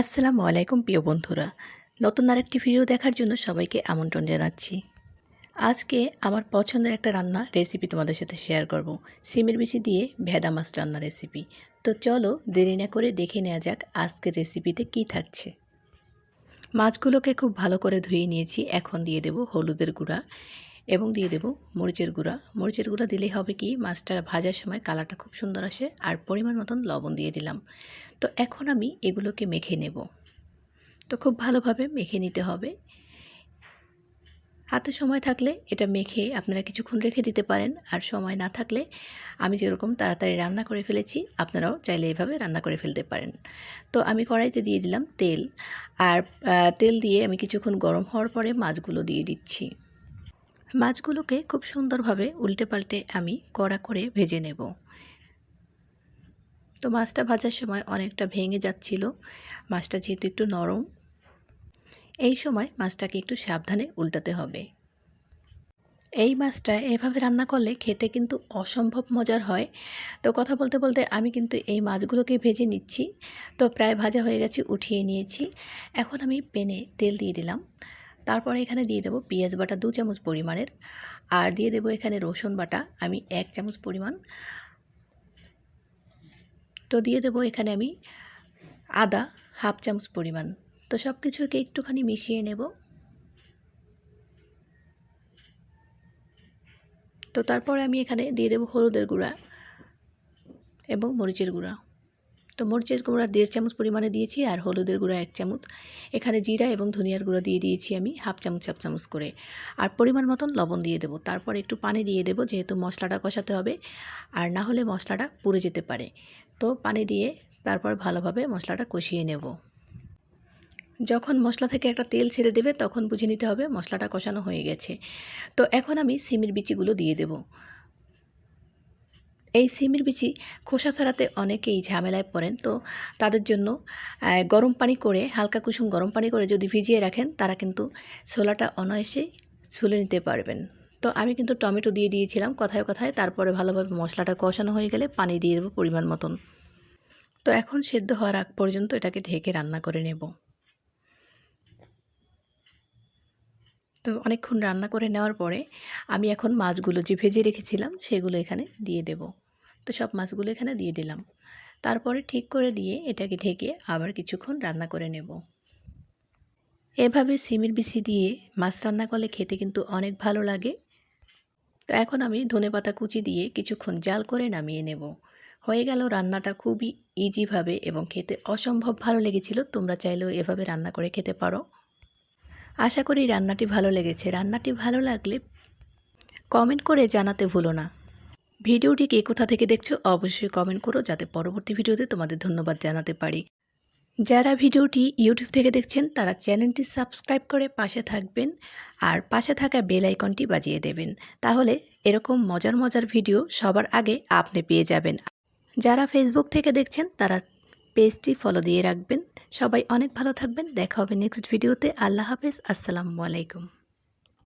আসসালামু আলাইকুম প্রিয় বন্ধুরা। নতুন আরেকটি ভিডিও দেখার জন্য সবাইকে আমন্ত্রণ জানাচ্ছি। আজকে আমার পছন্দের একটা রান্না রেসিপি তোমাদের সাথে শেয়ার করব। সিমের বিচি দিয়ে ভেদা মাছ রান্না রেসিপি তো চলো দেরি না করে দেখে নেওয়া যাক আজকের রেসিপিতে কি থাকছে। মাছগুলোকে খুব ভালো করে ধুয়ে নিয়েছি। এখন দিয়ে দেব হলুদের গুঁড়া। এবং দিয়ে দেব মরিচের গুঁড়া। মরিচের গুঁড়া দিলেই হবে কি, মাছটা ভাজার সময় কালারটা খুব সুন্দর আসে আর পরিমাণ মতন লবণ দিয়ে দিলাম। তো এখন আমি এগুলোকে মেখে নেব। তো খুব ভালোভাবে মেখে নিতে হবে। হাতে সময় থাকলে এটা মেখে আপনারা কিছুক্ষণ রেখে দিতে পারেন আর সময় না থাকলে আমি যেরকম তাড়াতাড়ি রান্না করে ফেলেছি, আপনারাও চাইলে এভাবে রান্না করে ফেলতে পারেন। তো আমি কড়াইতে দিয়ে দিলাম তেল আর তেল দিয়ে আমি কিছুক্ষণ গরম হওয়ার পরে মাছগুলো দিয়ে দিচ্ছি। মাছগুলোকে খুব সুন্দরভাবে উল্টে পাল্টে আমি কড়া করে ভেজে নেব। তো মাছটা ভাজার সময় অনেকটা ভেঙে যাচ্ছিল। মাছটা যেহেতু একটু নরম, এই সময় মাছটাকে একটু সাবধানে উল্টাতে হবে। এই মাছটা এভাবে রান্না করলে খেতে কিন্তু অসম্ভব মজার হয়। তো কথা বলতে বলতে আমি কিন্তু এই মাছগুলোকে ভেজে নিচ্ছি। তো প্রায় ভাজা হয়ে গেছে, উঠিয়ে নিয়েছি। এখন আমি পেনে তেল দিয়ে দিলাম। তারপরে এখানে দিয়ে দেবো পেঁয়াজ বাটা দু চামচ পরিমাণের। আর দিয়ে দেবো এখানে রসুন বাটা, আমি এক চামচ পরিমাণ। তো দিয়ে দেবো এখানে আমি আদা হাফ চামচ পরিমাণ। তো সব কিছুকে একটুখানি মিশিয়ে নেব। তো তারপরে আমি এখানে দিয়ে দেবো হলুদের গুঁড়া এবং মরিচের গুঁড়া। তো মরিচের গুঁড়া দেড় চামচ পরিমাণে দিয়েছি আর হলুদের গুঁড়া এক চামচ। এখানে জিরা এবং ধনিয়ার গুঁড়া দিয়ে দিয়েছি আমি হাফ চামচ হাফ চামচ করে। আর পরিমাণ মতন লবণ দিয়ে দেবো। তারপর একটু পানি দিয়ে দেবো যেহেতু মশলাটা কষাতে হবে আর না হলে মশলাটা পুড়ে যেতে পারে। তো পানি দিয়ে তারপর ভালোভাবে মশলাটা কষিয়ে নেব। যখন মশলা থেকে একটা তেল ছেড়ে দেবে তখন বুঝে নিতে হবে মশলাটা কষানো হয়ে গেছে। তো এখন আমি সিমের বিচিগুলো দিয়ে দেব। এই সিমের বিচি খোসা ছাড়াতে অনেকেই ঝামেলায় পড়েন। তো তাদের জন্য গরম পানি করে, হালকা কুসুম গরম পানি করে যদি ভিজিয়ে রাখেন, তারা কিন্তু ছোলাটা অনায়াসেই ছুলে নিতে পারবেন। তো আমি কিন্তু টমেটো দিয়ে দিয়েছিলাম কথায় কথায়, তারপরে ভালোভাবে মশলাটা কষানো হয়ে গেলে পানি দিয়ে দেবো পরিমাণ মতন। তো এখন সেদ্ধ হওয়ার আগ পর্যন্ত এটাকে ঢেকে রান্না করে নেব। তো অনেকক্ষণ রান্না করে নেওয়ার পরে আমি এখন মাছগুলো যে ভেজে রেখেছিলাম, সেগুলো এখানে দিয়ে দেব। তো সব মাছগুলো এখানে দিয়ে দিলাম। তারপরে ঠিক করে দিয়ে এটাকে ঢেকে আবার কিছুক্ষণ রান্না করে নেব। এভাবে সিমের বিচি দিয়ে মাছ রান্না করলে খেতে কিন্তু অনেক ভালো লাগে। তো এখন আমি ধনে পাতা কুচি দিয়ে কিছুক্ষণ জাল করে নামিয়ে নেব। হয়ে গেল রান্নাটা খুবই ইজিভাবে এবং খেতে অসম্ভব ভালো লেগেছিল। তোমরা চাইলেও এভাবে রান্না করে খেতে পারো। আশা করি রান্নাটি ভালো লেগেছে। রান্নাটি ভালো লাগলে কমেন্ট করে জানাতে ভুলো না। ভিডিওটি কে কোথা থেকে দেখছ অবশ্যই কমেন্ট করো যাতে পরবর্তী ভিডিওতে তোমাদের ধন্যবাদ জানাতে পারি। যারা ভিডিওটি ইউটিউব থেকে দেখছেন, তারা চ্যানেলটি সাবস্ক্রাইব করে পাশে থাকবেন আর পাশে থাকা বেল আইকনটি বাজিয়ে দেবেন। তাহলে এরকম মজার মজার ভিডিও সবার আগে আপনি পেয়ে যাবেন। যারা ফেসবুক থেকে দেখছেন, তারা পেজটি ফলো দিয়ে রাখবেন। সবাই অনেক ভালো থাকবেন। দেখা হবে নেক্সট ভিডিওতে। আল্লাহ হাফেজ। আসসালামু আলাইকুম।